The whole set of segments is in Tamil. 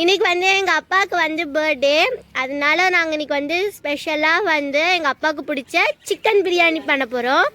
இன்னைக்கு வந்து எங்கள் அப்பாவுக்கு வந்து பர்த்டே அதனால நாங்கள் இன்னைக்கு வந்து ஸ்பெஷலாக வந்து எங்கள் அப்பாவுக்கு பிடிச்ச சிக்கன் பிரியாணி பண்ண போகிறோம்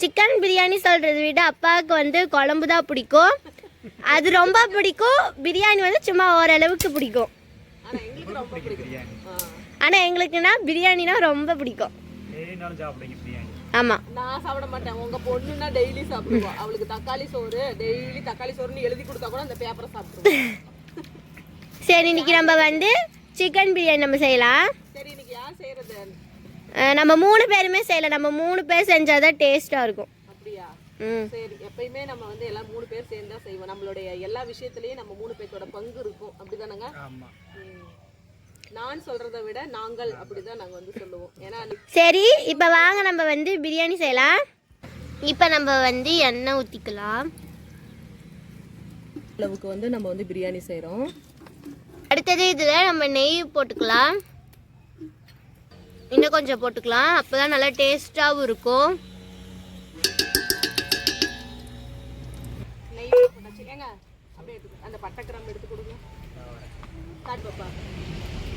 சிக்கன் பிரியாணி சொல்கிறத விட அப்பாவுக்கு வந்து குழம்பு தான் பிடிக்கும். அது ரொம்ப பிடிக்கும். பிரியாணி வந்து சும்மா ஓரளவுக்கு பிடிக்கும். ஆனால் எங்களுக்குன்னா பிரியாணினா ரொம்ப பிடிக்கும். ஆமாம் நான் சாப்பிட மாட்டேன். உங்க பொண்ணுன்னா டெய்லி சாப்பிடுவா. அவளுக்கு தக்காளி சோறு டெய்லி தக்காளி சோறுன்னு எழுதி கொடுத்தா கூட அந்த பேப்பரை சாப்பிடுவோம் சரி இன்னைக்கு நம்ம வந்து சிக்கன் பிரியாணி நம்ம செய்யலாம். சரி இன்னைக்கு யார் செய்யறது? அஹ் நம்ம மூணு பேருமே செய்யலாம். நம்ம மூணு பேர் செஞ்சால் தான் டேஸ்ட்டாக இருக்கும். அப்படியா? ம். சரி எப்பயுமே நம்ம வந்து எல்லாம் மூணு பேர் சேர்ந்து தான் செய்வோம். நம்மளுடைய எல்லா விஷயத்துலயும் நம்ம மூணு பேர்த்தோட பங்கு இருக்கும். அப்படிதானங்க? ஆமா. ம். நான் சொல்றதை விட நாங்கள் அப்படிதான் நாங்க வந்து சொல்லுவோம். ஏன்னா சரி இப்போ வாங்க நம்ம வந்து பிரியாணி செய்யலாம். இப்போ நம்ம வந்து எண்ணெய் ஊற்றிக்கலாம் அளவுக்கு வந்து நம்ம வந்து பிரியாணி செய்றோம். அடுத்தது இதில் நம்ம நெய் போட்டுக்கலாம். இன்னும் கொஞ்சம் போட்டுக்கலாம். அப்போ தான் நல்லா டேஸ்ட்டாகவும் இருக்கும். நெய் போட்டாச்சு. ஏங்க அப்படியே எடுத்து அந்த பட்டை கிராம்பு எடுத்து கொடுங்க.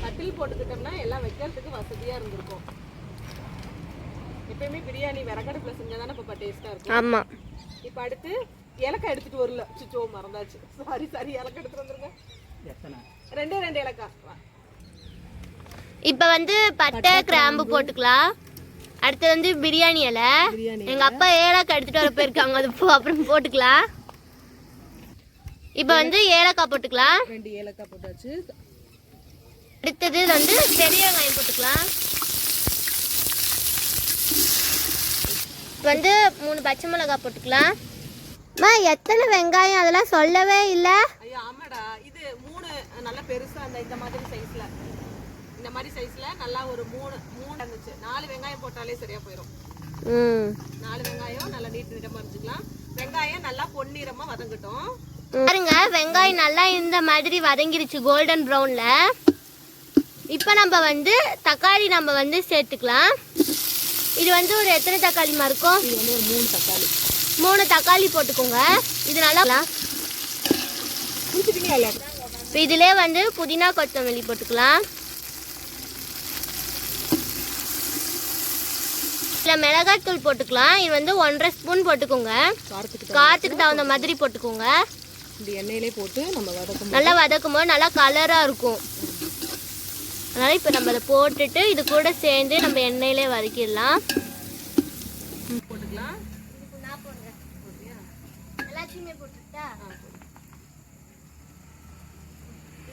கட்டில் போட்டுக்கிட்டோம்னா எல்லாம் வைக்கிறதுக்கு வசதியா இருந்திருக்கும். எப்பயுமே பிரியாணி விறகடுப்புல செஞ்சா தானே பாப்பா டேஸ்டா இருக்கும். ஆமாம் இப்போ அடுத்து ஏலக்காய் எடுத்துட்டு வரல சுச்சோ மறந்தாச்சு. சாரி சாரி ஏலக்காய் எடுத்துட்டு வந்துருங்க. ரெண்டே ரெண்டு ஏலக்காய் வா. இப்போ வந்து பட்டை கிராம்பு போட்டுக்கலாம். அடுத்து வந்து பிரியாணி இலை. எங்கள் அப்பா ஏலக்காய் எடுத்துகிட்டு வர போயிருக்காங்க. அது போ- அப்புறம் போட்டுக்கலாம். இப்போ வந்து ஏலக்காய் போட்டுக்கலாம். ரெண்டு ஏலக்காய் போட்டாச்சு. அடுத்தது வந்து பெரிய வெங்காயம் போட்டுக்கலாம். வந்து மூணு பச்சை மிளகாய் போட்டுக்கலாம். அம்மா எத்தனை வெங்காயம் அதெல்லாம் சொல்லவே இல்லை? ஐயா ஆமாடா. இது மூணு நல்லா பெருசா அந்த இந்த மாதிரி சைஸ்ல இந்த மாதிரி சைஸ்ல நல்லா ஒரு மூணு மூணு இருந்துச்சு நாலு வெங்காயம் போட்டாலே சரியா போயிடும் ம். நாலு வெங்காயம் நல்லா நீட் நீட்டமா இருந்துக்கலாம். வெங்காயம் நல்லா பொன்னிறமா வதங்கட்டும். பாருங்க வெங்காயம் நல்லா இந்த மாதிரி வதங்கிருச்சு கோல்டன் ப்ரௌன்ல இப்போ நம்ம வந்து தக்காளி நம்ம வந்து சேர்த்துக்கலாம். இது வந்து ஒரு எத்தனை தக்காளிமா இருக்கும்? இது வந்து ஒரு மூணு தக்காளி. மூணு தக்காளி போட்டுக்கோங்க. இது நல்லா இப்போ இதிலே வந்து புதினா கொத்தமல்லி போட்டுக்கலாம். இதில் மிளகாய்த்தூள் போட்டுக்கலாம். இது வந்து ஒன்றரை ஸ்பூன் போட்டுக்கோங்க. காரத்துக்கு காரத்துக்கு தகுந்த மாதிரி போட்டுக்கோங்க. இந்த எண்ணெயிலே போட்டு நம்ம வதக்கும் நல்லா வதக்கும் போது நல்லா கலராக இருக்கும். அதனால் இப்போ நம்ம அதை போட்டுட்டு இது கூட சேர்ந்து நம்ம எண்ணெயிலே வதக்கிடலாம். போட்டுக்கலாம். எல்லாத்தையுமே போட்டுட்டா?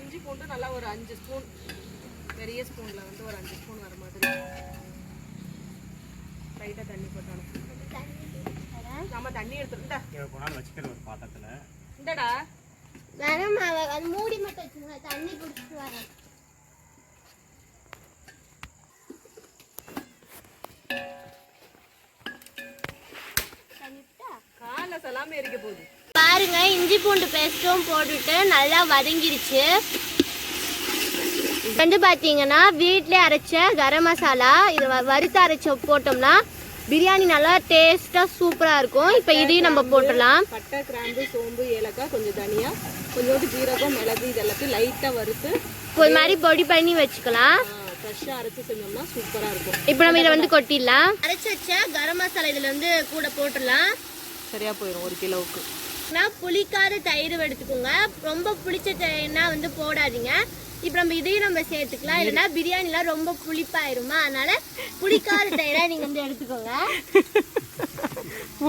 இஞ்சி பூண்டு நல்லா ஒரு அஞ்சு ஸ்பூன். பெரிய ஸ்பூன்ல வந்து ஒரு அஞ்சு ஸ்பூன் வர மாதிரி. லைட்டா தண்ணி போட்டாலும் நம்ம தண்ணி எடுத்துருந்தா வச்சுக்கிறது ஒரு பாத்திரத்துல. இந்தடா. அது மூடி மட்டும் வச்சுருங்க தண்ணி குடிச்சிட்டு வரேன். கால சலாம எரிக்க போகுது. பாருங்க இஞ்சி பூண்டு பேஸ்ட்டும் போட்டுட்டு நல்லா வதங்கிருச்சு. வந்து பார்த்தீங்கன்னா வீட்டிலே அரைச்ச கரம் மசாலா இது வ- வறுத்து அரைச்ச போட்டோம்னா பிரியாணி நல்லா டேஸ்ட்டாக சூப்பராக இருக்கும். இப்போ இதையும் நம்ம போட்டுடலாம். பட்டை கிராம்பு சோம்பு ஏலக்காய் கொஞ்சம் தனியா கொஞ்சோண்டு ஜீரகம் மிளகு இது எல்லாத்தையும் லைட்டா வறுத்து ஒரு மாதிரி பொடி பண்ணி வச்சுக்கலாம். ஃப்ரெஷ்ஷாக அரைச்சி செஞ்சோம்னா சூப்பரா இருக்கும். இப்போ நம்ம இதில் வந்து கொட்டிடலாம். அரைச்சி வச்ச கரம் மசாலா இதில் வந்து கூட போட்டுடலாம். சரியா போயிடும் ஒரு கிலோவுக்கு. நான் புளிக்காத தயிர் எடுத்துக்கோங்க. ரொம்ப புளிச்ச தயிர்னா வந்து போடாதீங்க. இப்போ நம்ம இதையும் நம்ம சேர்த்துக்கலாம். இல்லைன்னா பிரியாணிலாம் ரொம்ப புளிப்பாயிருமா? அதனால புளிக்காத தயிரா நீங்க வந்து எடுத்துக்கோங்க.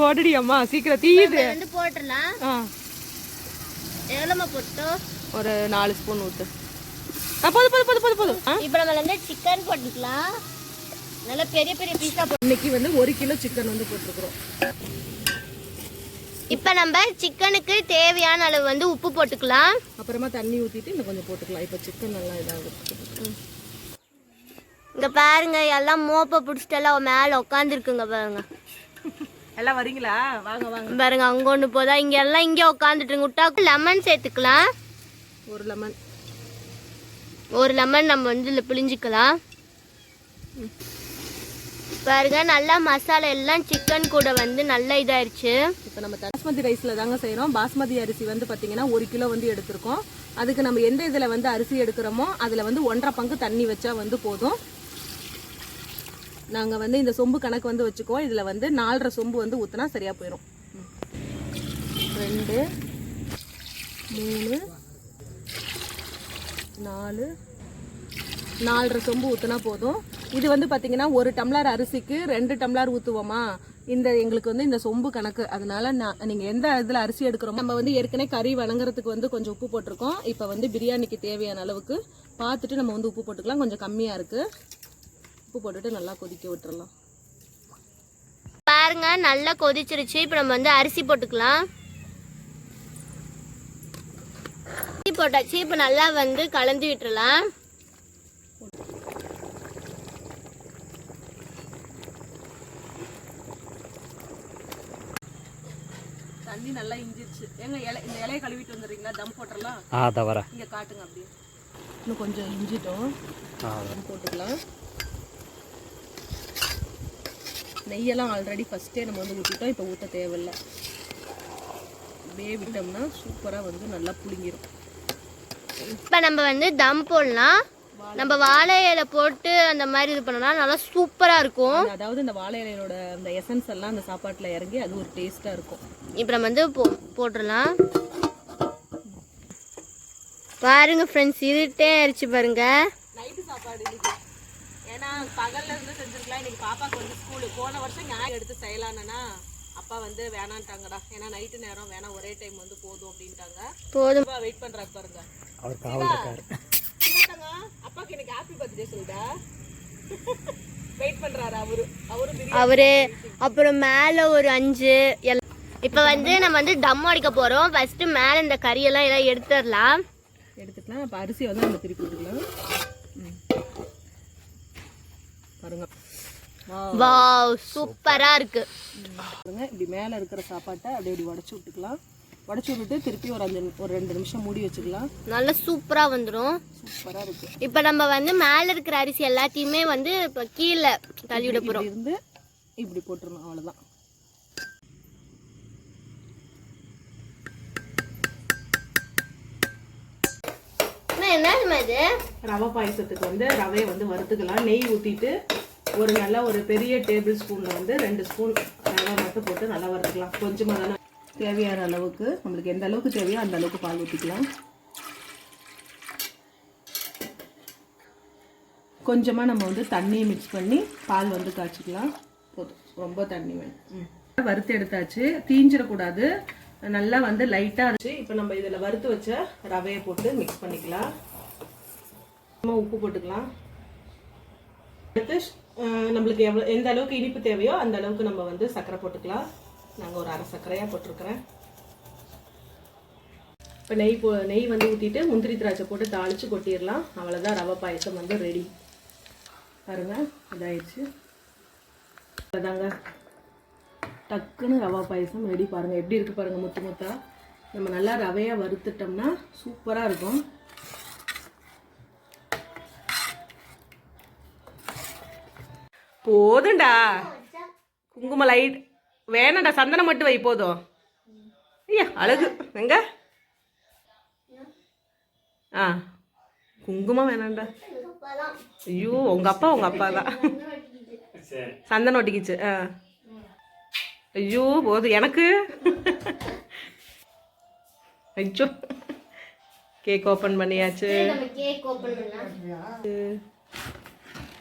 ஓடடி அம்மா சீக்கிரம் தீயுது வந்து போட்டுடலாம். எவ்வளோமா போட்டோம் ஒரு நாலு ஸ்பூன் ஆ, போதும் போதும் போதும் போதும் போதும்? இப்போ நம்ம வந்து சிக்கன் போட்டுக்கலாம். நல்லா பெரிய பெரிய பீஸா போட்டு இன்னைக்கு வந்து ஒரு கிலோ சிக்கன் வந்து போட்டிருக்கிறோம். இப்போ நம்ம சிக்கனுக்கு தேவையான அளவு வந்து உப்பு போட்டுக்கலாம். அப்புறமா தண்ணி ஊத்திட்டு இன்னும் கொஞ்சம் போட்டுக்கலாம். இப்போ சிக்கன் நல்லா இதாகுது. இங்க பாருங்க எல்லாம் மோப்ப பிடிச்சிட்டு எல்லாம் மேலே உட்காந்துருக்குங்க பாருங்க. எல்லாம் வரீங்களா? வாங்க வாங்க. பாருங்க அங்க ஒன்று போதா இங்க எல்லாம் இங்கே உட்காந்துட்டு விட்டா லெமன் சேர்த்துக்கலாம். ஒரு லெமன் ஒரு லெமன் நம்ம வந்து இதில் பிழிஞ்சிக்கலாம். பாருங்க நல்லா மசாலா எல்லாம் சிக்கன் கூட வந்து நல்லா இதாயிருச்சு. இப்போ நம்ம பாஸ்மதி ரைஸில் தாங்க செய்கிறோம் பாஸ்மதி அரிசி வந்து பார்த்தீங்கன்னா ஒரு கிலோ வந்து எடுத்திருக்கோம். அதுக்கு நம்ம எந்த இதில் வந்து அரிசி எடுக்கிறோமோ அதில் வந்து ஒன்றரை பங்கு தண்ணி வச்சா வந்து போதும். நாங்கள் வந்து இந்த சொம்பு கணக்கு வந்து வச்சுக்குவோம். இதில் வந்து நாலரை சொம்பு வந்து ஊற்றினா சரியாக போயிடும் ரெண்டு மூணு நாலு நாலரை சொம்பு ஊற்றினா போதும். இது வந்து பார்த்தீங்கன்னா ஒரு டம்ளர் அரிசிக்கு ரெண்டு டம்ளர் ஊற்றுவோமா இந்த எங்களுக்கு வந்து இந்த சொம்பு கணக்கு. அதனால நான் நீங்கள் எந்த இதில் அரிசி எடுக்கிறோமோ நம்ம வந்து ஏற்கனவே கறி வணங்குறதுக்கு வந்து கொஞ்சம் உப்பு போட்டிருக்கோம். இப்போ வந்து பிரியாணிக்கு தேவையான அளவுக்கு பார்த்துட்டு நம்ம வந்து உப்பு போட்டுக்கலாம். கொஞ்சம் கம்மியாக இருக்குது உப்பு போட்டுட்டு நல்லா கொதிக்க விட்டுறலாம். பாருங்க நல்லா கொதிச்சிருச்சு. இப்போ நம்ம வந்து அரிசி போட்டுக்கலாம். அரிசி போட்டாச்சு. இப்போ நல்லா வந்து கலந்து விட்டுறலாம். தண்ணி நல்லா இஞ்சிருச்சு. ஏங்க இலை இந்த இலையை கழுவிட்டு வந்துடுறீங்களா? தம் போட்டுறலாம். ஆ தவற இங்கே காட்டுங்க அப்படியே. இன்னும் கொஞ்சம் இஞ்சிட்டோம். தம் போட்டுக்கலாம். நெய்யெல்லாம் ஆல்ரெடி ஃபஸ்ட்டே நம்ம வந்து ஊற்றிட்டோம் இப்போ ஊற்ற தேவையில்ல. அப்படியே விட்டோம்னா சூப்பராக வந்து நல்லா புளிங்கிரும் இப்போ நம்ம வந்து தம் போடலாம். நம்ம வாழை இலை போட்டு அந்த மாதிரி இது பண்ணோம்னா நல்லா சூப்பராக இருக்கும். அதாவது இந்த வாழை இலையோட அந்த எசன்ஸ் எல்லாம் அந்த சாப்பாட்டில் இறங்கி அது ஒரு டேஸ்ட்டாக இருக்கும். இப்போ நம்ம வந்து போ போட்டுடலாம். பாருங்க ஃப்ரெண்ட்ஸ் இருட்டே ஆயிடுச்சு பாருங்க. நைட்டு சாப்பாடு ஏன்னா பகல்ல இருந்து செஞ்சிருக்கலாம். இன்னைக்கு பாப்பாக்கு வந்து ஸ்கூலு போன வருஷம் ஞாயிறு எடுத்து செய்யலான்னா அப்பா வந்து வேணான்ட்டாங்கடா. ஏன்னா நைட்டு நேரம் வேணாம் ஒரே டைம் வந்து போதும் அப்படின்ட்டாங்க. போதும். வெயிட் பண்றாரு பாருங்க. அவர் காவல் இருக்காரு. அப்பாக்கு எனக்கு ஹாப்பி பர்த்டே சொல்லுடா. வெயிட் பண்றாரு அவரு. அவரு அவரு அப்புறம் மேலே ஒரு அஞ்சு எல் இப்போ வந்து நம்ம வந்து தம் அடிக்க போகிறோம் ஃபஸ்ட்டு மேலே இந்த கறியெல்லாம் எல்லாம் எடுத்துடலாம். எடுத்துக்கலாம். அப்போ அரிசியை வந்து நம்ம திருப்பி விட்டுக்கலாம். பாருங்க. வாவ். சூப்பராக இருக்கு. பாருங்க. இப்படி மேலே இருக்கிற சாப்பாட்டை அப்படியே இப்படி உடச்சி விட்டுக்கலாம். உடச்சி விட்டுட்டு திருப்பி ஒரு அஞ்சு ஒரு ரெண்டு நிமிஷம் மூடி வச்சுக்கலாம். நல்லா சூப்பராக வந்துடும் சூப்பராக இருக்கு. இப்போ நம்ம வந்து மேலே இருக்கிற அரிசி எல்லாத்தையுமே வந்து இப்போ கீழே தள்ளி விட போகிறோம் இருந்து இப்படி போட்டுருணும் அவ்வளோதான் என்ன இது? ரவை பாயசத்துக்கு வந்து ரவையை வந்து வறுத்துக்கலாம். நெய் ஊற்றிட்டு ஒரு நல்ல ஒரு பெரிய டேபிள் ஸ்பூனில் வந்து ரெண்டு ஸ்பூன் ரவை மட்டும் போட்டு நல்லா வறுத்துக்கலாம். கொஞ்சமாக தானே தேவையான அளவுக்கு. நம்மளுக்கு எந்த அளவுக்கு தேவையோ அந்த அளவுக்கு பால் ஊற்றிக்கலாம் கொஞ்சமாக நம்ம வந்து தண்ணியை மிக்ஸ் பண்ணி பால் வந்து காய்ச்சிக்கலாம். போதும். ரொம்ப தண்ணி வேணும். வறுத்து எடுத்தாச்சு. தீஞ்சிடக்கூடாது. நல்லா வந்து லைட்டாக இருந்துச்சு. இப்போ நம்ம இதில் வறுத்து வச்ச ரவையை போட்டு மிக்ஸ் பண்ணிக்கலாம். நம்ம உப்பு போட்டுக்கலாம். அடுத்து நம்மளுக்கு எவ்வளோ எந்த அளவுக்கு இனிப்பு தேவையோ அந்த அளவுக்கு நம்ம வந்து சர்க்கரை போட்டுக்கலாம். நாங்கள் ஒரு அரை சர்க்கரையாக போட்டிருக்கிறேன். இப்போ நெய் போ நெய் வந்து ஊற்றிட்டு முந்திரி திராட்சை போட்டு தாளித்து கொட்டிடலாம். அவ்வளோதான் ரவை பாயசம் வந்து ரெடி பாருங்கள் இதாயிடுச்சு. அவ்வளோதாங்க டக்குன்னு ரவா பாயசம் ரெடி பாருங்க. எப்படி இருக்கு பாருங்க முத்து முத்தா. நம்ம நல்லா ரவையா வறுத்துட்டோம்னா சூப்பரா இருக்கும். போதும்டா. குங்கும லைட் வேணாம்டா சந்தனம் மட்டும் வை போதும். ஐயா அழகு. எங்க? ஆ. குங்குமம் வேணாம்டா. ஐயோ உங்க அப்பா உங்க அப்பா தான். சந்தனம் ஒட்டிக்கிச்சு. ஆ. ஐயோ போதும் எனக்கு? ஐயோ. கேக் ஓப்பன் பண்ணியாச்சு. நம்ம கேக் ஓப்பன் பண்ணலாம்.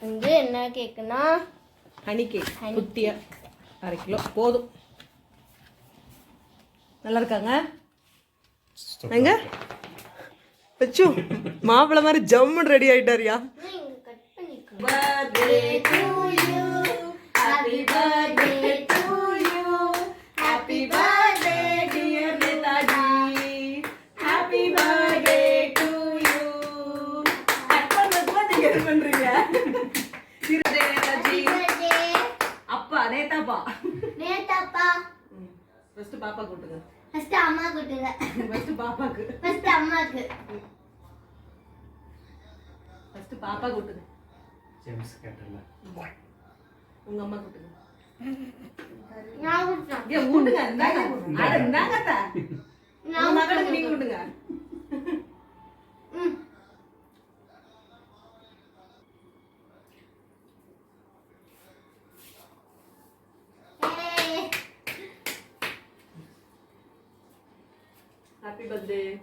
வந்து என்ன கேக்குன்னா ஹனி கேக் குட்டியா. அரை கிலோ. போதும். நல்லா இருக்காங்க? எங்க? வச்சு மாப்பிள்ளை மாதிரி ஜம்முன்னு ரெடி ஆயிட்டாரியா. கட் பண்ணிக்கலாம் birthday happy birthday to you happy birthday dear Netaji happy birthday to you cut பண்ணதுல நீங்க என்ன பண்றீங்க இருதே நேதாஜி பர்த்டே அப்பா நேதாப்பா நேதாப்பா ஃபர்ஸ்ட் பாப்பா கூட்டுங்க ஃபர்ஸ்ட் அம்மா கூட்டுங்க ஃபர்ஸ்ட் பாப்பாக்கு. ஃபர்ஸ்ட் அம்மாக்கு. ஃபர்ஸ்ட் பாப்பா கூட்டுங்க ஜேம்ஸ் கேட்டல. உங்க அம்மா கூட்டுங்க நான் ஊட்டுறேன். ஏ ஊட்டுங்க இந்தாங்க. அட இந்தாங்க அத்தா. உங்க மகளுக்கு நீங்க ஊட்டுங்க happy birthday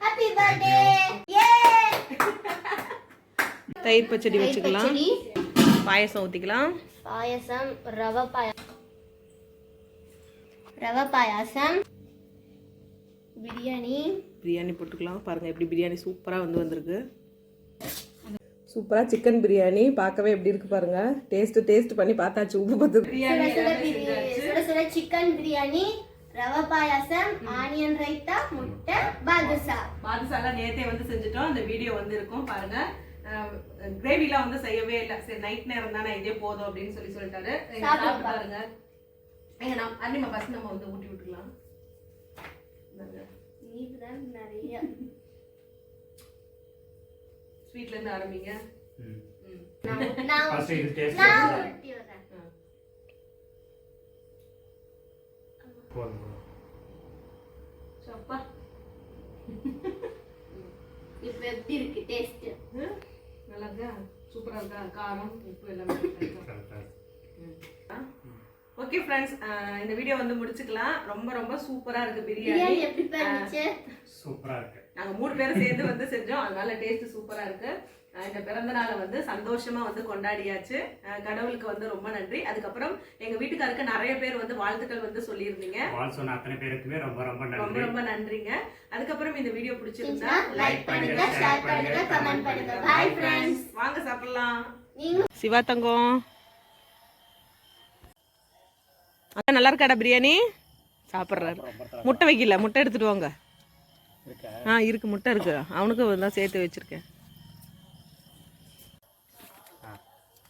Happy birthday! Yay! தயிர் பச்சடி வச்சுக்கலாம். பாயசம் ஊற்றிக்கலாம் பாயசம் ரவை பாயாசம் ரவை பாயாசம் பிரியாணி. பிரியாணி போட்டுக்கலாம். பாருங்க எப்படி பிரியாணி சூப்பராக வந்து வந்திருக்கு. சூப்பராக சிக்கன் பிரியாணி. பார்க்கவே எப்படி இருக்கு பாருங்க. டேஸ்ட் டேஸ்ட் பண்ணி பார்த்தாச்சு. உப்பு பத்து சுட சுட பிரி- சுட சுட சிக்கன் பிரியாணி. ரவை பாயாசம் ஆனியன் ரைத்தா முட்டை பாதுஷா. பாதுசாலாம் நேத்தே வந்து செஞ்சுட்டோம். அந்த வீடியோ வந்து இருக்கும். பாருங்க. கிரேவிலாம் வந்து செய்யவே இல்லை. சரி நைட் நேரம் தானே இதே போதும் அப்படின்னு சொல்லி சொல்லிட்டாரு. பாருங்க. எங்க நம்ம அன்னிமா பஸ் நம்ம வந்து ஊட்டி விட்டுக்கலாம் நிறைய. ஸ்வீட்ல இருந்து ஆரம்பிங்க. ம். ம். நான் நான் First இது taste நான் பண்ணு. ஊட்டி விடுறேன் போதும் போதும். சப்பா இப்ப எப்படி இருக்கு டேஸ்ட்? நல்லா இருக்கா சூப்பரா இருக்கா காரம் உப்பு எல்லாமே இருக்கா? கரெக்டா இருக்கு. ஓகே ஃப்ரெண்ட்ஸ் இந்த வீடியோ வந்து முடிச்சுக்கலாம். ரொம்ப ரொம்ப சூப்பரா இருக்கு பிரியாணி. சூப்பரா இருக்கு. நாங்க மூணு பேரும் சேர்ந்து வந்து செஞ்சோம். அதனால டேஸ்ட் சூப்பரா இருக்கு. இந்த பிறந்த நாளை வந்து சந்தோஷமா வந்து கொண்டாடியாச்சு. கடவுளுக்கு வந்து ரொம்ப நன்றி. அதுக்கப்புறம் எங்க வீட்டுக்காருக்கு நிறைய பேர் வந்து வாழ்த்துக்கள் வந்து சொல்லியிருந்தீங்க. சொன்ன அத்தனை பேருக்குமே ரொம்ப ரொம்ப ரொம்ப நன்றி. ரொம்ப நன்றிங்க. அதுக்கப்புறம் இந்த வீடியோ பிடிச்சிருந்தா லைக் பண்ணுங்க ஷேர் பண்ணுங்க கமெண்ட் பண்ணுங்க பை ஃப்ரெண்ட்ஸ் வாங்க சாப்பிடலாம். சிவா தங்கம். அக்கா நல்லா இருக்காடா பிரியாணி? சாப்பிட்றாரு. முட்டை வைக்கல முட்டை எடுத்துட்டு வாங்க. இருக்கா? ஆ இருக்கு முட்டை இருக்கு. அவனுக்கு தான் சேர்த்து வச்சிருக்கேன்.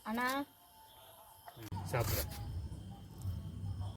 அண்ணா. சாப்பிட்றேன்.